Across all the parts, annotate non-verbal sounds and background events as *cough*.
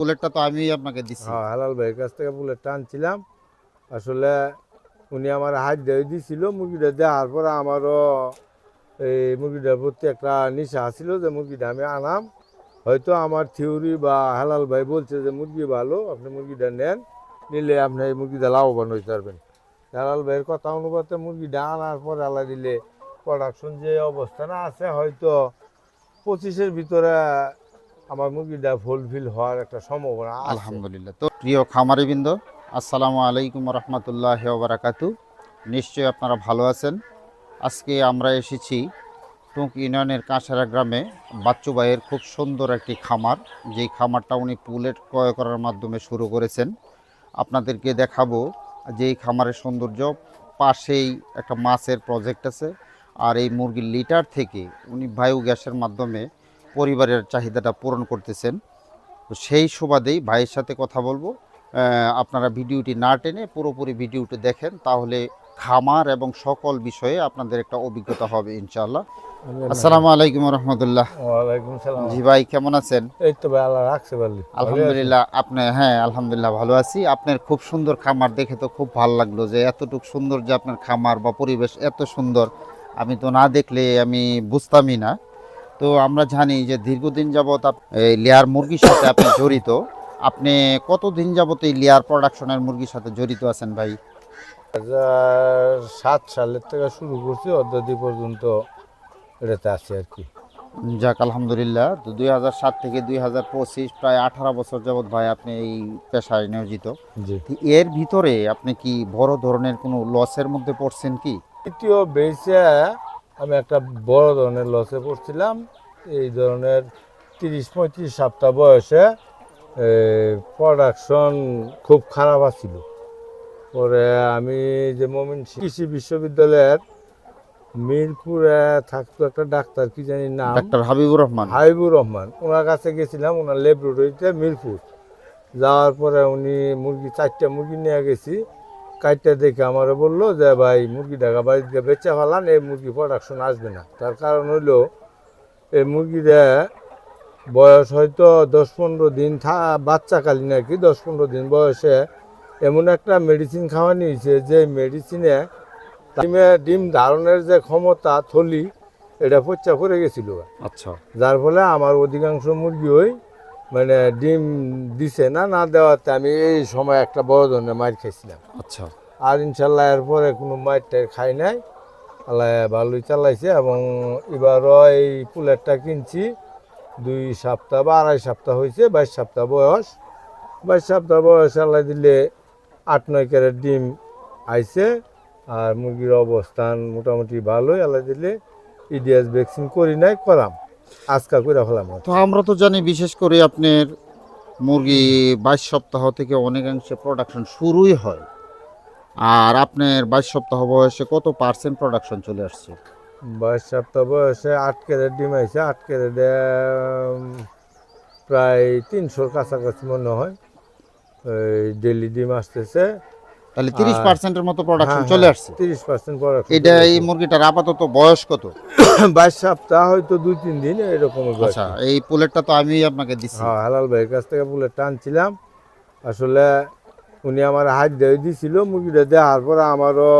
বুলেটটা তো আমি আপনাকে দিচ্ছি হ্যাঁ হালাল ভাইয়ের কাছ থেকে বুলেটটা আনছিলাম। আসলে উনি আমার হাত দিয়ে দিছিল, মুরগিটা দেওয়ার পরে আমারও এই মুরগিটার প্রতি একটা নিশা ছিল যে মুরগিটা আমি আনাম। হয়তো আমার থিওরি বা হালাল ভাই বলছে যে মুরগি ভালো, আপনি মুরগিটা নেন, নিলে আপনি এই মুরগিটা লাভবান হইতে পারবেন। হালাল ভাইয়ের কথা অনুপাতে মুরগিটা আনার পরে আলা দিলে প্রোডাকশন যে অবস্থানে আছে, হয়তো পঁচিশের ভিতরে আমার মুরগিটা ফুলফিল হওয়ার একটা সম্ভাবনা আলহামদুলিল্লাহ। তো প্রিয় খামারিবৃন্দ, আসসালামু আলাইকুম রহমতুল্লাহ বারাকাতু। নিশ্চয়ই আপনারা ভালো আছেন। আজকে আমরা এসেছি টুঙ্ক ইউনিয়নের কাঁসারা গ্রামে বাচ্চু ভাইয়ের খুব সুন্দর একটি খামার। যেই খামারটা উনি পুলেট ক্রয় করার মাধ্যমে শুরু করেছেন। আপনাদেরকে দেখাবো যে এই খামারের সৌন্দর্য, পাশেই একটা মাছের প্রজেক্ট আছে। আর এই মুরগির লিটার থেকে উনি বায়ু গ্যাসের মাধ্যমে পরিবারের চাহিদাটা পূরণ করতেছেন। তো সেই সুবাদেই ভাইয়ের সাথে কথা বলব। আপনারা ভিডিওটি না টেনে পুরোপুরি ভিডিওটি দেখেন তাহলে খামার এবং সকল বিষয়ে আপনাদের একটা অভিজ্ঞতা হবে ইনশাল্লাহ আসসালামু আলাইকুম রহমতুল্লাহ জি ভাই কেমন আছেন? এই তো ভাই আল্লাহ রাখছে পারলি আলহামদুলিল্লাহ আপনি হ্যাঁ আলহামদুলিল্লাহ ভালো আছি। আপনার খুব সুন্দর খামার দেখে তো খুব ভালো লাগল যে এতটুকু সুন্দর যে আপনার খামার বা পরিবেশ এত সুন্দর। আমি তো না দেখলে আমি বুঝতামই না। তো আমরা জানি যে দীর্ঘদিন যাবৎ এই লেয়ার মুরগির সাথে আপনি জড়িত। আপনি কতদিন যাবত এই লেয়ার প্রোডাকশনের মুরগির সাথে জড়িত আছেন ভাই? সাত সালের থেকে শুরু করছি অদ্যাদি পর্যন্ত এটাতে আছি আর কি। যাক আলহামদুলিল্লাহ। তো দুই হাজার সাত থেকে দুই হাজার পঁচিশ প্রায় আঠারো বছর যাবৎ ভাই আপনি এই পেশায় নিয়োজিত। এর ভিতরে আপনি কি বড় ধরনের কোনো লসের মধ্যে পড়ছেন কি? দ্বিতীয় বেসে আমি একটা বড় ধরনের লসে পড়ছিলাম। এই ধরনের তিরিশ পঁয়ত্রিশ সপ্তাহ বয়সে প্রোডাকশন খুব খারাপ আছিল। পরে আমি যে মমিন কৃষি বিশ্ববিদ্যালয়ের মিরপুরে থাকতো একটা ডাক্তার কি জানি নাম? ডাক্তার হাবিবুর রহমান। হাবিবুর রহমান। ওনার কাছে গেছিলাম ওনার ল্যাবরেটরিতে মিরপুর। যাওয়ার পরে উনি মুরগি চারটা মুরগি নিয়ে গেছি। কাইটটা দেখে আমারে বলল যে ভাই মুরগি ঢাকা বাড়িতে বেচা ফেলান এই মুরগি প্রোডাকশন আসবে না। তার কারণ হইল এই মুরগিটা বয়স হয়তো দশ পনেরো দিন থা বাচ্চাকালীন আর কি দশ পনেরো দিন বয়সে এমন একটা মেডিসিন খাওয়া নিয়েছে যে মেডিসিনে ডিমে ডিম ধারণের যে ক্ষমতা থলি এটা পচ্চা করে গেছিল। আচ্ছা। যার ফলে আমার অধিকাংশ মুরগি ওই মানে ডিম দিছে না না দেওয়াতে আমি এই সময় একটা বড় ধরনের মার খাইছিলাম। আচ্ছা। আর ইনশাল্লাহ এরপরে কোনো মার টার খাই নাই। আল্লাহ ভালোই চালাইছে এবং এবারও এই পুলেরটা কিনছি। দুই সপ্তাহ বা আড়াই সপ্তাহ হয়েছে বাইশ সপ্তাহ বয়স। বাইশ সপ্তাহ বয়স আল্লাহ দিলে আট নয় ক্যারেট ডিম আইছে। আর মুরগির অবস্থান মোটামুটি ভালোই আল্লাহ দিলে ইডিএস ভ্যাকসিন করি নাই করাম। আজকা করে ফেলাম তো আমরা তো জানি বিশেষ করে আপনার মুরগি বাইশ সপ্তাহ থেকে অনেকাংশে প্রোডাকশন শুরুই হয়। আর আপনার বাইশ সপ্তাহ বয়সে কত পার্সেন্ট প্রোডাকশন চলে আসছে? বাইশ সপ্তাহ বয়সে আট ক্যারেট ডিম আইছে আট ক্যারেটে প্রায় তিনশোর কাছাকাছি মনে হয়। ডেলি ডিম আসতেছে। তাহলে তিরিশ আর- পার্সেন্টের মতো প্রোডাকশন হ্যাঁ, চলে আসছে। তিরিশ পার্সেন্ট পরে এটা এই মুরগিটার আপাতত বয়স কত? *coughs* বাইশ সপ্তাহ হয়তো দুই তিন দিন এরকম আচ্ছা এই পুলেটটা তো আমি আপনাকে দিচ্ছি হ্যাঁ হালাল ভাইয়ের কাছ থেকে বুলেট টানছিলাম আসলে উনি আমার হাত দিয়ে দিছিল মুরগিটা দেওয়ার পরে আমারও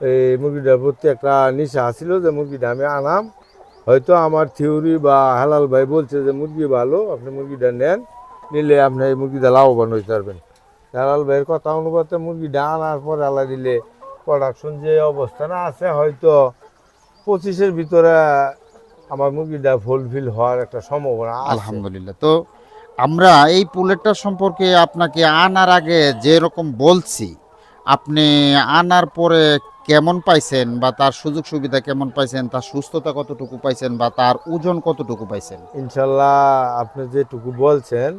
এই মুরগিটার প্রতি একটা নিশা ছিল যে মুরগিটা আমি আনাম। হয়তো আমার থিওরি বা হালাল ভাই বলছে যে মুরগি ভালো আপনি মুরগিটা নেন নিলে আপনি এই মুরগিটা লাভবান হইতে পারবেন। হালাল ভাইয়ের কথা অনুপাতে মুরগিটা আনার পরে আলা দিলে প্রোডাকশন যে অবস্থানে আছে হয়তো পঁচিশের ভিতরে আমার মুরগিটা ফুলফিল হওয়ার একটা সম্ভাবনা আলহামদুলিল্লাহ। তো আমরা এই পুলেটটা সম্পর্কে আপনাকে আনার আগে যে রকম বলছি আপনি আনার পরে কেমন পাইছেন বা তার সুযোগ সুবিধা কেমন পাইছেন তার সুস্থতা কতটুকু পাইছেন বা তার ওজন কতটুকু পাইছেন? ইনশাল্লাহ আপনি যেটুকু বলছেন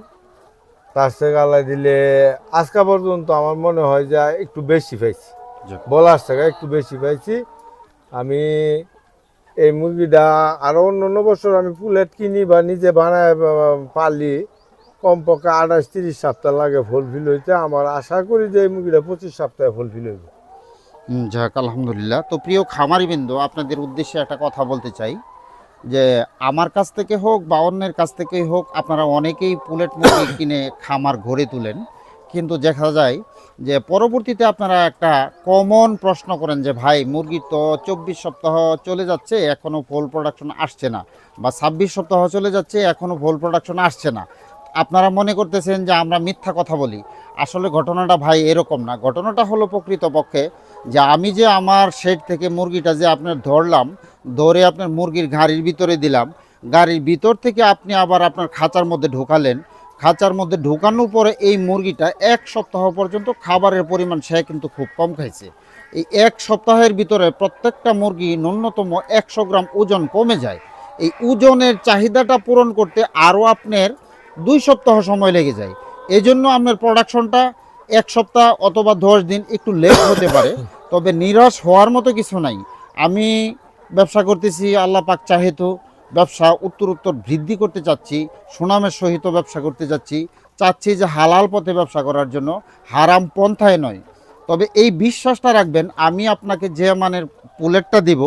তার থেকে দিলে আজকা পর্যন্ত আমার মনে হয় যে একটু বেশি পাইছি। বলার থেকে একটু বেশি পাইছি। আমি এই মুরগিটা আরও অন্য অন্য বছর আমি পুলেট কিনি বা নিজে বানায় পালি কমপক্ষে আঠাশ তিরিশ সপ্তাহ লাগে ফুলফিল হইতে। আমার আশা করি যে এই মুরগিটা পঁচিশ সপ্তাহে ফুলফিল হইবে। যাক আলহামদুলিল্লাহ। তো প্রিয় খামারি বিন্দু আপনাদের উদ্দেশ্যে একটা কথা বলতে চাই। যে আমার কাছ থেকে হোক বা অন্যের কাছ থেকেই হোক, আপনারা অনেকেই পুলেট মুরগি কিনে খামার ঘরে তুলেন। কিন্তু দেখা যায় যে পরবর্তীতে আপনারা একটা কমন প্রশ্ন করেন যে, ভাই, মুরগি তো চব্বিশ সপ্তাহ চলে যাচ্ছে এখনও ফুল প্রোডাকশন আসছে না। বা, ছাব্বিশ সপ্তাহ চলে যাচ্ছে এখনও ফুল প্রোডাকশন আসছে না। আপনারা মনে করতেছেন যে, আমরা মিথ্যা কথা বলি। আসলে ঘটনাটা ভাই এরকম না। ঘটনাটা হলো প্রকৃতপক্ষে যে, আমি যে আমার শেড থেকে মুরগিটা যে আপনার ধরলাম ধরে আপনার মুরগির গাড়ির ভিতরে দিলাম। গাড়ির ভিতর থেকে আপনি আবার আপনার খাঁচার মধ্যে ঢোকালেন। খাঁচার মধ্যে ঢোকানোর পরে এই মুরগিটা এক সপ্তাহ পর্যন্ত খাবারের পরিমাণ সে কিন্তু খুব কম খাইছে। এই এক সপ্তাহের ভিতরে প্রত্যেকটা মুরগি ন্যূনতম একশো গ্রাম ওজন কমে যায়। এই ওজনের চাহিদাটা পূরণ করতে আরও আপনার দুই সপ্তাহ সময় লেগে যায়। এই জন্য আপনার প্রোডাকশনটা এক সপ্তাহ অথবা দশ দিন একটু লেট হতে পারে। তবে নিরাশ হওয়ার মতো কিছু নাই। আমি ব্যবসা করতেছি, আল্লাহ পাক চাহেতু ব্যবসা উত্তর উত্তর বৃদ্ধি করতে চাচ্ছি, সুনামের সহিত ব্যবসা করতে যাচ্ছি চাচ্ছি যে হালাল পথে ব্যবসা করার জন্য, হারাম পন্থায় নয়। তবে এই বিশ্বাসটা রাখবেন, আমি আপনাকে যে মানের পুলেটটা দিব,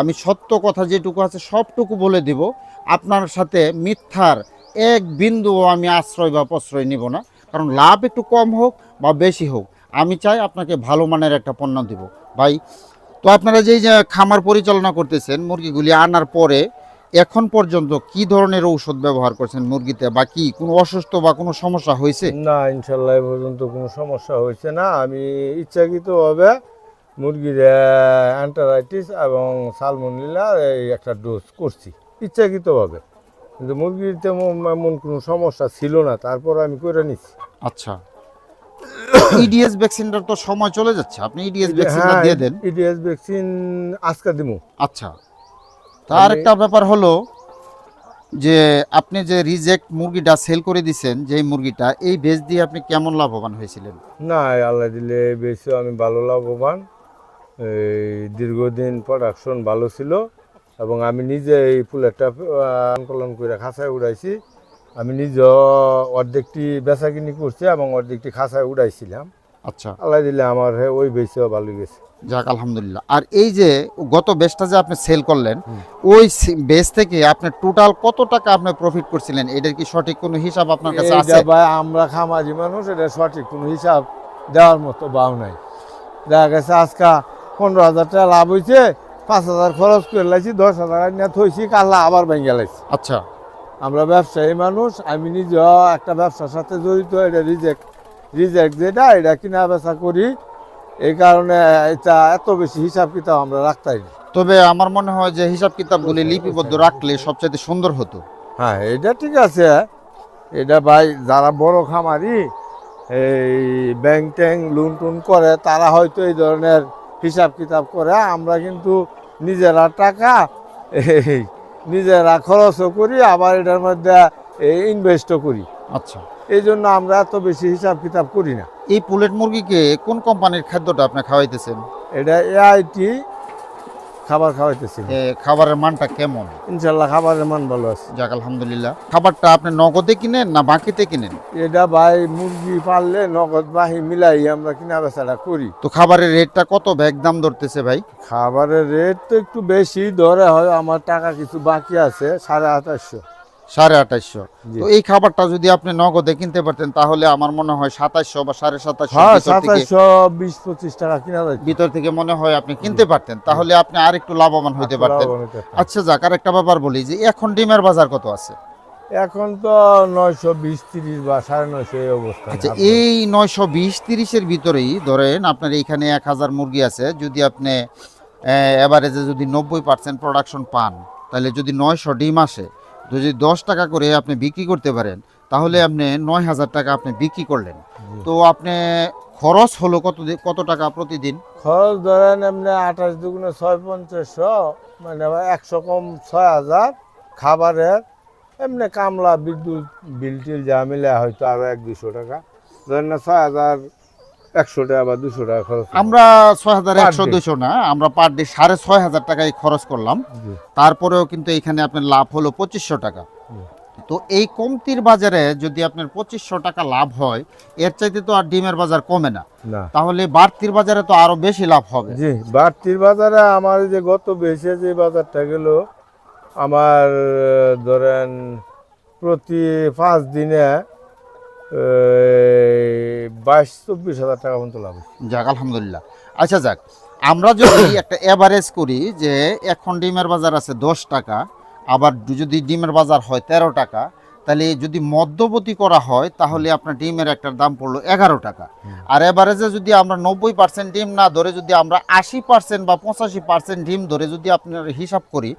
আমি সত্য কথা যেটুকু আছে সবটুকু বলে দিব, আপনার সাথে মিথ্যার এক বিন্দুও আমি আশ্রয় বা প্রশ্রয় নিব না, কারণ লাভ একটু কম হোক বা বেশি হোক, আমি চাই আপনাকে ভালো মানের একটা পণ্য দিব। ভাই তো আপনারা যেই যে খামার পরিচালনা করতেছেন মুরগিগুলি আনার পরে এখন পর্যন্ত কি ধরনের ঔষধ ব্যবহার করছেন মুরগিতে বা কি কোনো অসুস্থ বা কোনো সমস্যা হয়েছে? না ইনশাল্লাহ পর্যন্ত কোনো সমস্যা হয়েছে না। আমি ইচ্ছাকৃতভাবে মুরগির অ্যান্টারাইটিস এবং সালমোনিলা এই একটা ডোজ করছি ইচ্ছাকৃতভাবে। কিন্তু মুরগির তেমন এমন কোনো সমস্যা ছিল না তারপর আমি করে নিচ্ছি। আচ্ছা। *coughs* ইডিএস ভ্যাকসিনটার তো সময় চলে যাচ্ছে। আপনি ইডিএস ভ্যাকসিনটা হ্যাঁ দিয়ে দেন। ইডিএস ভ্যাকসিন আজকে দিমু। আচ্ছা। তার একটা ব্যাপার হলো যে আপনি যে রিজেক্ট মুরগিটা সেল করে দিছেন যে মুরগিটা এই বেচ দিয়ে আপনি কেমন লাভবান হয়েছিলেন? না আল্লাহ দিলে বেশি আমি ভালো লাভবান। এই দীর্ঘদিন প্রোডাকশন ভালো ছিল এবং আমি নিজে এই ফুলেরটা আনকলন করে খাঁচায় উড়াইছি। আমি নিজে অর্ধেকটি বেচা কিনি করছি এবং অর্ধেকটি খাঁচায় উড়াইছিলাম। আচ্ছা। আল্লাহ দিলে আমার ওই বেশিও ভালো গেছে। যাক আলহামদুলিল্লাহ। আর এই যে গত বেচটা যে আপনি সেল করলেন ওই বেচ থেকে আপনি টোটাল কত টাকা আপনি প্রফিট করছিলেন? এটার কি সঠিক কোনো হিসাব আপনার কাছে আছে? ভাই আমরা খামাজি মানুষ এটা সঠিক কোনো হিসাব দেওয়ার মতো বাউ নাই। দেখা গেছে আজকা পনেরো হাজার টাকা লাভ হয়েছে পাঁচ হাজার খরচ করে লাইছি দশ হাজার নিয়ে থইছি কাল্লা আবার ভেঙে লাইছি। আচ্ছা। আমরা ব্যবসায়ী মানুষ আমি নিজে একটা ব্যবসার সাথে জড়িত এটা রিজেক্ট রিজেক্ট যেটা এটা কিনা বেচা করি। এই কারণে এটা এত বেশি হিসাব কিতাব আমরা রাখতাই না। তবে আমার মনে হয় যে হিসাব কিতাবগুলি লিপিবদ্ধ রাখলে সবচেয়ে সুন্দর হতো। হ্যাঁ এটা ঠিক আছে। এটা ভাই যারা বড় খামারি এই ব্যাংক ট্যাঙ্ক লুন টুন করে তারা হয়তো এই ধরনের হিসাব কিতাব করে। আমরা কিন্তু নিজেরা টাকা এই নিজেরা খরচও করি আবার এটার মধ্যে ইনভেস্টও করি। আচ্ছা। এই জন্য আমরা এত বেশি হিসাব কিতাব করি না। এই পোলেট মুরগিকে কোন কোম্পানির খাদ্যটা আপনি খাওয়াইতেছেন? এটা এআইটি খাবার খাওয়াইতেছি। খাবারের মানটা কেমন? ইনশাল্লাহ খাবারের মান ভালো আছে। যাক আলহামদুলিল্লাহ। খাবারটা আপনি নগদে কিনেন না বাকিতে কিনেন? এটা ভাই মুরগি পাললে নগদ বাহি মিলাই আমরা কিনা বেচাটা করি। তো খাবারের রেটটা কত ব্যাগ দাম ধরতেছে ভাই? খাবারের রেট তো একটু বেশি ধরে হয় আমার টাকা কিছু বাকি আছে সাড়ে আঠাশশো। সাড়ে আঠাশশো তো এই খাবারটা যদি আপনি নগদে কিনতে পারতেন তাহলে আমার মনে হয় সাতাশশো বা সাড়ে সাতাশশো হ্যাঁ বিশ পঁচিশ টাকা কিনা ভিতর থেকে মনে হয় আপনি কিনতে পারতেন। তাহলে আপনি আর একটু লাভবান হইতে পারতেন। আচ্ছা যাক আর একটা ব্যাপার বলি যে এখন ডিমের বাজার কত আছে? এখন তো নয়শো বিশ তিরিশ বা সাড়ে নয়শো এই অবস্থা। আচ্ছা এই নয়শো বিশ তিরিশের ভিতরেই ধরেন আপনার এইখানে এক হাজার মুরগি আছে যদি আপনি এভারেজে যদি নব্বই পার্সেন্ট প্রোডাকশন পান তাহলে যদি নয়শো ডিম আসে যদি দশ টাকা করে আপনি বিক্রি করতে পারেন তাহলে আপনি নয় হাজার টাকা আপনি বিক্রি করলেন। তো আপনি খরচ হলো কত কত টাকা প্রতিদিন? খরচ ধরেন এমনি আঠাশ দুগুণে ছয় পঞ্চাশশো মানে একশো কম ছয় হাজার খাবারের এমনি কামলা বিদ্যুৎ বিল টিল যা মিলে হয়তো আরও এক দুশো টাকা। ধরেন না ছয় হাজার একশো টাকা বা দুশো টাকা খরচ আমরা ছয় হাজার একশো দুশো না আমরা পার ডে সাড়ে ছয় হাজার টাকায় খরচ করলাম। তারপরেও কিন্তু এখানে আপনার লাভ হলো পঁচিশশো টাকা। তো এই কমতির বাজারে যদি আপনার পঁচিশশো টাকা লাভ হয় এর চাইতে তো আর ডিমের বাজার কমে না। তাহলে বাড়তির বাজারে তো আরও বেশি লাভ হবে। জি বাড়তির বাজারে আমার যে গত বেশে যে বাজারটা গেল আমার ধরেন প্রতি পাঁচ দিনে বাইশ চব্বিশ হাজার টাকা মতো লাভ যাক আলহামদুলিল্লাহ। আচ্ছা যাক আমরা যদি *coughs* একটা এভারেজ করি যে এখন ডিমের বাজার আছে দশ টাকা আবার যদি ডিমের বাজার হয় তেরো টাকা তাহলে যদি মধ্যবর্তী করা হয় তাহলে আপনার ডিমের একটার দাম পড়ল এগারো টাকা। আর এভারেজে যদি আমরা নব্বই পার্সেন্ট ডিম না ধরে যদি আমরা আশি পার্সেন্ট বা পঁচাশি পার্সেন্ট ডিম ধরে যদি আপনার হিসাব করি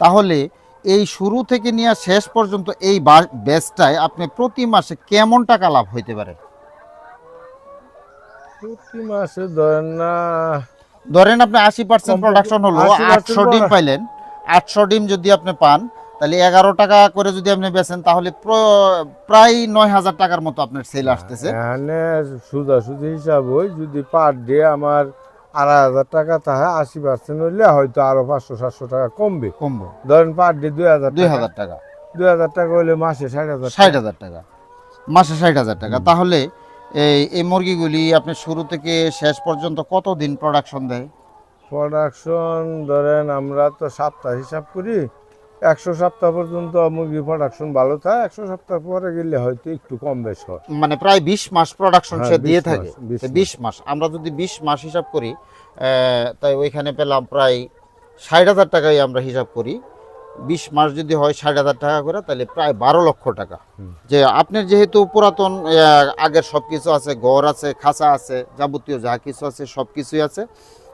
তাহলে এই শুরু থেকে নিয়ে শেষ পর্যন্ত এই ব্যাচটায় আপনি প্রতি মাসে কেমন টাকা লাভ হইতে পারে? প্রতি মাসে ধরেন না ধরেন আপনি আশি পার্সেন্ট প্রোডাকশন হলো 80% আটশো ডিম পাইলেন আটশো ডিম যদি আপনি পান তাহলে এগারো টাকা করে যদি আপনি বেচেন তাহলে প্রায় নয় হাজার টাকার মতো আপনার সেল আসতেছে। এখানে সুদা সুদি হিসাব হয় যদি পার ডে আমার আড়াই হাজার টাকা তাহলে আশি পার্সেন্ট হইলে হয়তো আরও পাঁচশো সাতশো টাকা কমবে। কমবে। ধরেন পার ডে দুই হাজার দুই হাজার টাকা। দুই হাজার টাকা হইলে মাসে ষাট হাজার ষাট হাজার টাকা। মাসে ষাট হাজার টাকা। তাহলে এই এই মুরগিগুলি আপনি শুরু থেকে শেষ পর্যন্ত কত দিন প্রোডাকশন দেয়? প্রোডাকশন ধরেন আমরা তো সাতটা হিসাব করি একশো সপ্তাহ পর্যন্ত মুরগি প্রোডাকশন ভালো থাকে একশো সপ্তাহ পরে গেলে হয়তো একটু কম বেশ হয়। মানে প্রায় বিশ মাস প্রোডাকশন হ্যাঁ, সে দিয়ে থাকে। বিশ মাস। আমরা যদি বিশ মাস হিসাব করি তাই ওইখানে পেলাম প্রায় ষাট হাজার টাকাই আমরা হিসাব করি। বিশ মাস যদি হয় ষাট হাজার টাকা করে তাহলে প্রায় বারো লক্ষ টাকা। যে আপনার যেহেতু পুরাতন আগের সব কিছু আছে ঘর আছে খাঁচা আছে যাবতীয় যা কিছু আছে সব কিছুই আছে।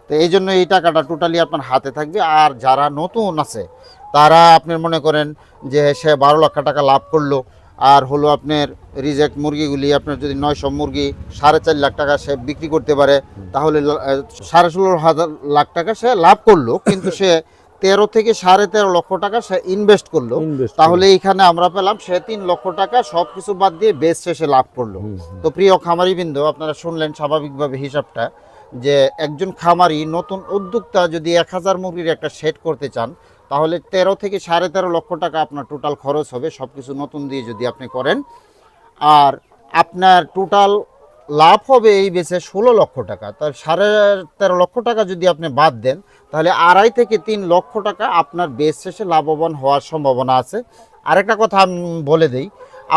তো এই জন্য এই টাকাটা টোটালি আপনার হাতে থাকবে। আর যারা নতুন আছে তারা আপনার মনে করেন যে সে বারো লক্ষ টাকা লাভ করল আর হলো আপনার রিজেক্ট মুরগিগুলি আপনার যদি নয়শো মুরগি সাড়ে চার লাখ টাকা সে বিক্রি করতে পারে তাহলে সাড়ে ষোলো হাজার লাখ টাকা সে লাভ করল কিন্তু সে তেরো থেকে সাড়ে তেরো লক্ষ টাকা সে ইনভেস্ট করল। তাহলে এইখানে আমরা পেলাম সে তিন লক্ষ টাকা সব কিছু বাদ দিয়ে বেশ শেষে লাভ করল। তো প্রিয় খামারিবৃন্দ আপনারা শুনলেন স্বাভাবিকভাবে হিসাবটা যে একজন খামারি নতুন উদ্যোক্তা যদি এক হাজার মুরগির একটা সেট করতে চান তাহলে তেরো থেকে সাড়ে তেরো লক্ষ টাকা আপনার টোটাল খরচ হবে সব কিছু নতুন দিয়ে যদি আপনি করেন। আর আপনার টোটাল লাভ হবে এই বেচে ষোলো লক্ষ টাকা। তার সাড়ে তেরো লক্ষ টাকা যদি আপনি বাদ দেন, তাহলে আড়াই থেকে তিন লক্ষ টাকা আপনার বেচ শেষে লাভবান হওয়ার সম্ভাবনা আছে। আরেকটা কথা আমি বলে দেই,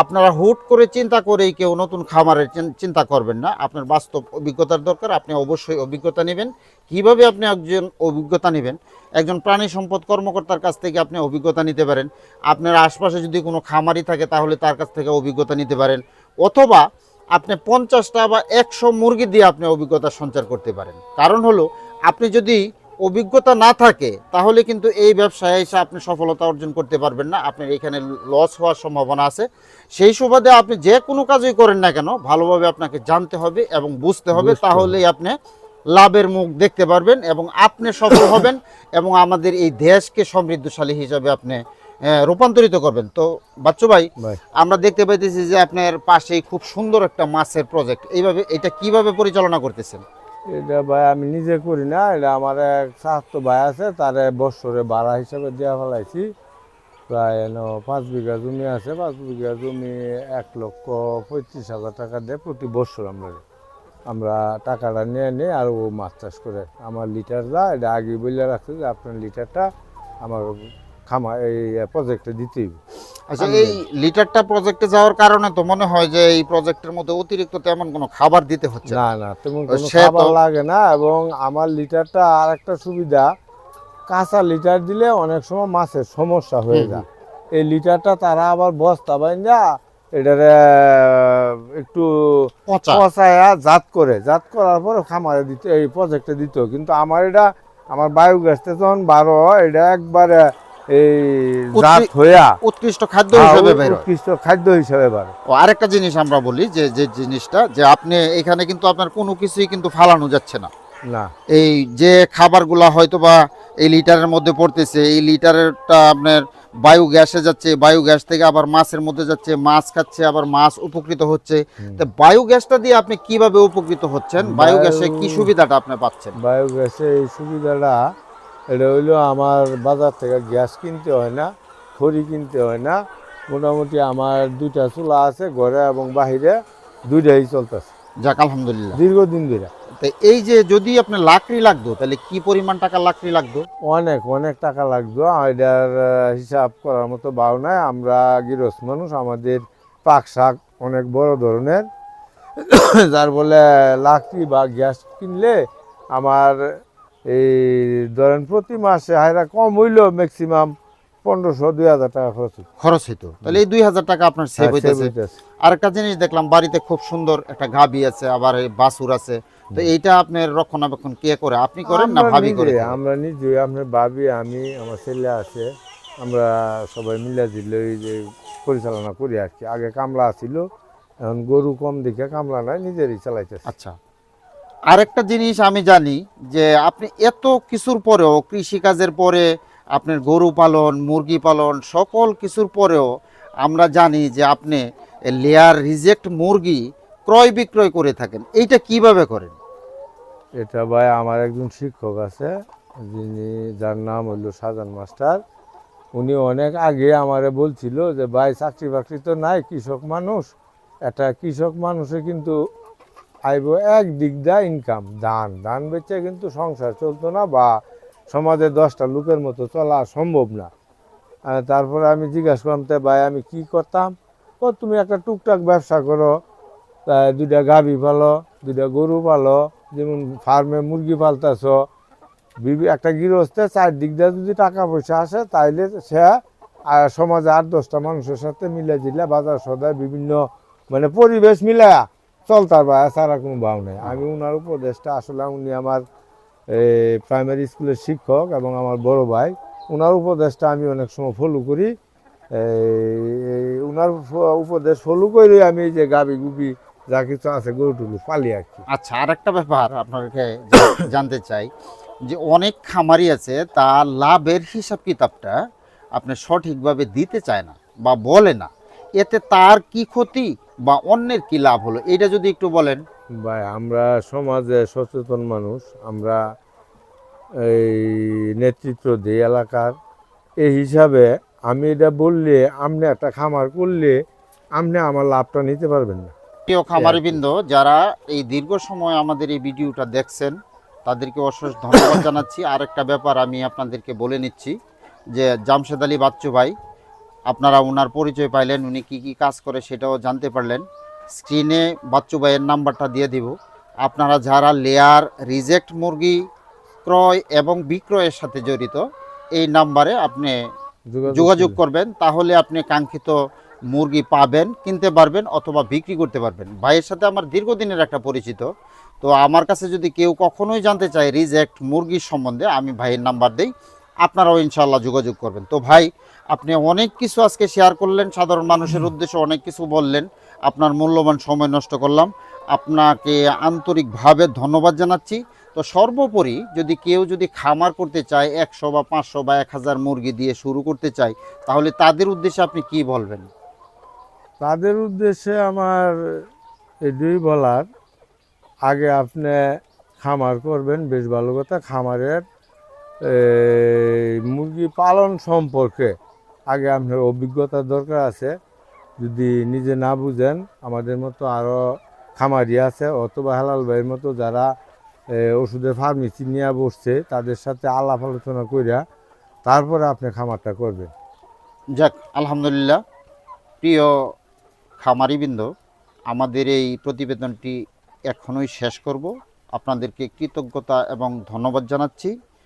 আপনারা হুট করে চিন্তা করেই কেউ নতুন খামারের চিন্তা করবেন না। আপনার বাস্তব অভিজ্ঞতার দরকার, আপনি অবশ্যই অভিজ্ঞতা নেবেন। কীভাবে আপনি একজন অভিজ্ঞতা নেবেন? একজন প্রাণী সম্পদ কর্মকর্তার কাছ থেকে আপনি অভিজ্ঞতা নিতে পারেন। আপনার আশপাশে যদি কোনো খামারি থাকে, তাহলে তার কাছ থেকে অভিজ্ঞতা নিতে পারেন। অথবা আপনি পঞ্চাশটা বা একশো মুরগি দিয়ে আপনি অভিজ্ঞতা সঞ্চার করতে পারেন। কারণ হলো আপনি যদি অভিজ্ঞতা না থাকে তাহলে কিন্তু এই ব্যবসায় এসে আপনি সফলতা অর্জন করতে পারবেন না। আপনার এখানে লস হওয়ার সম্ভাবনা আছে। সেই সুবাদে আপনি যে কোনো কাজই করেন না কেন ভালোভাবে আপনাকে জানতে হবে এবং বুঝতে হবে। তাহলেই আপনি লাভের মুখ দেখতে পারবেন এবং আপনি সফল হবেন এবং আমাদের এই দেশকে সমৃদ্ধশালী হিসাবে আপনি রূপান্তরিত করবেন। তো বাচ্চু ভাই আমরা দেখতে পাইতেছি যে আপনার পাশেই খুব সুন্দর একটা মাছের প্রজেক্ট এইভাবে এটা কীভাবে পরিচালনা করতেছেন? এটা ভাই আমি নিজে করি না এটা আমার এক স্বাস্থ্য ভাই আছে তারে বছরে ভাড়া হিসাবে দেওয়া ফেলাইছি। প্রায় এন পাঁচ বিঘা জমি আছে পাঁচ বিঘা জমি এক লক্ষ পঁয়ত্রিশ হাজার টাকা দেয় প্রতি বছর আমরা আমরা টাকাটা নিয়ে নিই আর ও মাছ চাষ করে। আমার লিটার যা এটা আগে বলে রাখছি যে আপনার লিটারটা আমার খামা এই প্রজেক্টে হবে। আচ্ছা এই লিটারটা প্রজেক্টে যাওয়ার কারণে তো মনে হয় যে এই প্রজেক্টের মধ্যে অতিরিক্ত তেমন কোনো খাবার দিতে হচ্ছে না। না তেমন কোনো খাবার লাগে না এবং আমার লিটারটা আর একটা সুবিধা কাঁচা লিটার দিলে অনেক সময় মাছের সমস্যা হয়ে যায়। এই লিটারটা তারা আবার বস্তা বাইন্দা এটারে একটু পচা। পচায়া জাত করে জাত করার পরে খামারে দিতে এই প্রজেক্টে দিত কিন্তু আমার এটা আমার বায়োগ্যাসটা যখন বারো এটা একবারে এই জাত হইয়া উৎকৃষ্ট খাদ্য হিসেবে বের উৎকৃষ্ট খাদ্য হিসেবে বাড়ে ও আরেকটা জিনিস আমরা বলি যে যে জিনিসটা যে আপনি এখানে কিন্তু আপনার কোনো কিছুই কিন্তু ফালানো যাচ্ছে না। না। এই যে খাবারগুলা হয়তো বা এই লিটারের মধ্যে পড়তেছে এই লিটারেরটা আপনার বায়ু গ্যাসে যাচ্ছে বায়ু গ্যাস থেকে আবার মাছের মধ্যে যাচ্ছে মাছ খাচ্ছে আবার মাছ উপকৃত হচ্ছে। তো বায়ু গ্যাসটা দিয়ে আপনি কীভাবে উপকৃত হচ্ছেন? বায়ু গ্যাসে কি সুবিধাটা আপনি পাচ্ছেন? বায়োগ্যাসে এই সুবিধাটা এটা হইল আমার বাজার থেকে গ্যাস কিনতে হয় না খড়ি কিনতে হয় না। মোটামুটি আমার দুইটা চুলা আছে ঘরে এবং বাহিরে দুইটাই চলতেছে। যাক আলহামদুলিল্লাহ। দীর্ঘদিন ধরে। তো এই যে যদি আপনার লাকড়ি লাগতো তাহলে কি পরিমাণ টাকা লাকড়ি লাগতো? অনেক অনেক টাকা লাগতো। এটার হিসাব করার মতো বাউ নাই। আমরা গৃহস্থ মানুষ আমাদের পাক শাক অনেক বড় ধরনের। *coughs* যার বলে লাকড়ি বা গ্যাস কিনলে আমার এই ধরেন প্রতি মাসে হায়রা কম হইলেও ম্যাক্সিমাম পনেরোশো দুই হাজার টাকা খরচ। খরচ হইতো। তাহলে এই দুই হাজার টাকা আপনার সেভ হইতেছে। হইতেছে। আর একটা জিনিস দেখলাম বাড়িতে খুব সুন্দর একটা গাবি আছে আবার বাছুর আছে। তো এইটা আপনার রক্ষণাবেক্ষণ কে করে? আপনি করেন না ভাবি করে আমরা নিজে আপনার ভাবি আমি আমার ছেলে আছে আমরা সবাই মিলে দিল এই যে পরিচালনা করি আর কি। আগে কামলা ছিল এখন গরু কম দেখে কামলা নাই নিজেরই চালাইতেছে। আচ্ছা। আরেকটা জিনিস আমি জানি যে আপনি এত কিছুর পরেও কৃষিকাজের পরে আপনার গরু পালন, মুরগি পালন, সকল কিছুর পরেও আমরা জানি যে আপনি লেয়ার রিজেক্ট মুরগি ক্রয় বিক্রয় করে থাকেন। এইটা কীভাবে করেন? এটা ভাই আমার একজন শিক্ষক আছে, যিনি, যার নাম হইল সাজান মাস্টার। উনি অনেক আগে আমারে বলছিল যে, ভাই চাকরি বাকরি তো নাই, কৃষক মানুষ। একটা কৃষক মানুষে কিন্তু আইব, এক দিক দা ইনকাম ধান ধান বেচে কিন্তু সংসার চলতো না বা সমাজে দশটা লোকের মতো চলা সম্ভব না। তারপরে আমি জিজ্ঞাসা করলাম, তে ভাই, আমি কি করতাম? ও, তুমি একটা টুকটাক ব্যবসা করো। দুইটা গাভী পালো, দুইটা গরু পালো, যেমন ফার্মে মুরগি পালতেছ। একটা গৃহস্থে চারদিক দিয়ে যদি টাকা পয়সা আসে, তাইলে সে সমাজে আট দশটা মানুষের সাথে মিলে দিলে বাজার সদায় বিভিন্ন মানে পরিবেশ মিলে চলতার বা ছাড়া কোনো ভাব নেই। আমি ওনার উপদেশটা আসলে উনি আমার প্রাইমারি স্কুলের শিক্ষক এবং আমার বড় ভাই। ওনার উপদেশটা আমি অনেক সময় ফলো করি। ওনার উপদেশ ফলো করে আমি যে গাবি গুবি যা কিছু আছে গরু টুলু পালি কি। আচ্ছা আর একটা ব্যাপার আপনাকে জানতে চাই যে অনেক খামারি আছে, তার লাভের হিসাব কিতাবটা আপনি সঠিকভাবে দিতে চায় না বা বলে না। এতে তার কি ক্ষতি? বা অন্যের কি লাভ হলো? এটা যদি একটু বলেন। ভাই আমরা সমাজে সচেতন মানুষ। আমরা এই নেতৃত্ব দিই এলাকার। এই হিসাবে আমি এটা বললে আপনি একটা খামার করলে আপনি আমার লাভটা নিতে পারবেন না। প্রিয় খামারিবৃন্দ যারা এই দীর্ঘ সময় আমাদের এই ভিডিওটা দেখছেন তাদেরকে অশেষ ধন্যবাদ জানাচ্ছি। আর একটা ব্যাপার আমি আপনাদেরকে বলে নিচ্ছি যে জামশেদ আলী বাচ্চু ভাই আপনারা ওনার পরিচয় পাইলেন উনি কি কি কাজ করে সেটাও জানতে পারলেন। স্ক্রিনে বাচ্চু ভাইয়ের নাম্বারটা দিয়ে দিব। আপনারা যারা লেয়ার রিজেক্ট মুরগি ক্রয় এবং বিক্রয়ের সাথে জড়িত এই নাম্বারে আপনি যোগাযোগ করবেন তাহলে আপনি কাঙ্ক্ষিত মুরগি পাবেন কিনতে পারবেন অথবা বিক্রি করতে পারবেন। ভাইয়ের সাথে আমার দীর্ঘদিনের একটা পরিচিত তো আমার কাছে যদি কেউ কখনোই জানতে চায় রিজেক্ট মুরগির সম্বন্ধে আমি ভাইয়ের নাম্বার দেই। আপনারাও ইনশাল্লাহ যোগাযোগ করবেন। তো ভাই আপনি অনেক কিছু আজকে শেয়ার করলেন সাধারণ মানুষের উদ্দেশ্যে অনেক কিছু বললেন। আপনার মূল্যবান সময় নষ্ট করলাম। আপনাকে আন্তরিকভাবে ধন্যবাদ জানাচ্ছি। তো সর্বোপরি যদি কেউ যদি খামার করতে চায় একশো বা পাঁচশো বা এক হাজার মুরগি দিয়ে শুরু করতে চায় তাহলে তাদের উদ্দেশ্যে আপনি কি বলবেন? তাদের উদ্দেশ্যে আমার এটাই বলার। আগে আপনি খামার করবেন বেশ ভালো কথা খামারের মুরগি পালন সম্পর্কে আগে আপনার অভিজ্ঞতার দরকার আছে। যদি নিজে না বুঝেন, আমাদের মতো আরও খামারি আছে অথবা হালাল ভাইয়ের মতো যারা ওষুধের ফার্মেসি নিয়ে বসছে, তাদের সাথে আলাপ আলোচনা করিয়া তারপরে আপনি খামারটা করবেন। যাক, আলহামদুলিল্লাহ। প্রিয় খামারিবৃন্দ, আমাদের এই প্রতিবেদনটি এখনই শেষ করব। আপনাদেরকে কৃতজ্ঞতা এবং ধন্যবাদ জানাচ্ছি।